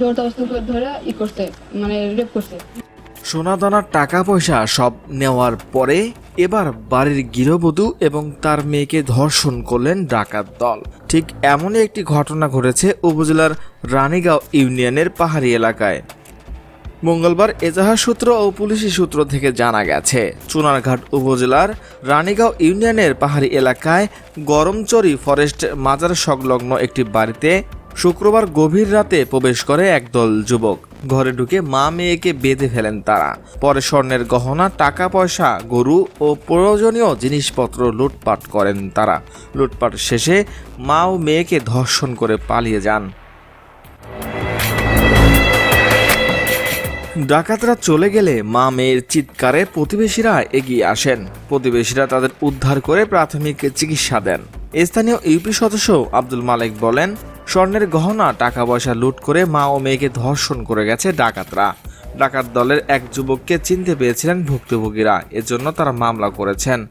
জোর অবস্থা করে ধরে ই করছে রেপ করছে সোনাদানার টাকা পয়সা সব নেওয়ার পরে এবার বাড়ির গৃহবধূ এবং তার মেয়েকে ধর্ষণ করলেন ডাকাত দল। ঠিক এমনই একটি ঘটনা ঘটেছে উপজেলার রানীগাঁও ইউনিয়নের পাহাড়ি এলাকায়। মঙ্গলবার এজাহার সূত্র ও পুলিশি সূত্র থেকে জানা গেছে, চুনারঘাট উপজেলার রানীগাঁও ইউনিয়নের পাহাড়ি এলাকায় গরমচরি ফরেস্ট মাজার সংলগ্ন একটি বাড়িতে শুক্রবার গভীর রাতে প্রবেশ করে একদল যুবক। ঘরে ঢুকে মা মেয়েকে বেঁধে ফেলেন তারা। পরে স্বর্ণের গহনা টাকা পয়সা গরু ও প্রয়োজনীয় জিনিসপত্র লুটপাট করেন তারা। লুটপাট শেষে মা ও মেয়েকে ধর্ষণ করে পালিয়ে যান। ডাকাতরা চলে গেলে মা মেয়ের চিৎকারে প্রতিবেশীরা এগিয়ে আসেন। প্রতিবেশীরা তাদের উদ্ধার করে প্রাথমিক চিকিৎসা দেন। স্থানীয় ইউপি সদস্য আব্দুল মালিক বলেন স্বর্ণের গহনা টাকা পয়সা লুট করে মা ও মেয়েকে ধর্ষণ করে গেছে ডাকাতরা। ডাকাত দলের এক যুবককে চিনতে পেরেছিলেন ভুক্তভোগীরা। এজন্য তারা মামলা করেছেন।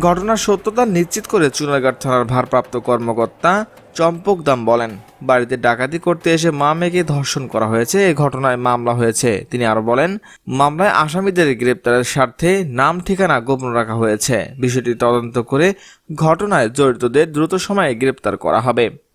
ঘটনার সত্যতা নিশ্চিত করে চুনারঘাট থানার ভারপ্রাপ্ত কর্মকর্তা চম্পক দাম বলেন, বাড়িতে ডাকাতি করতে এসে মা মেয়েকে ধর্ষণ করা হয়েছে এই ঘটনায় মামলা হয়েছে। তিনি আরও বলেন, মামলায় আসামিদের গ্রেপ্তারের স্বার্থে নাম, ঠিকানা গোপন রাখা হয়েছে। বিষয়টি তদন্ত করে ঘটনায় জড়িতদের দ্রুত সময়ে গ্রেপ্তার করা হবে।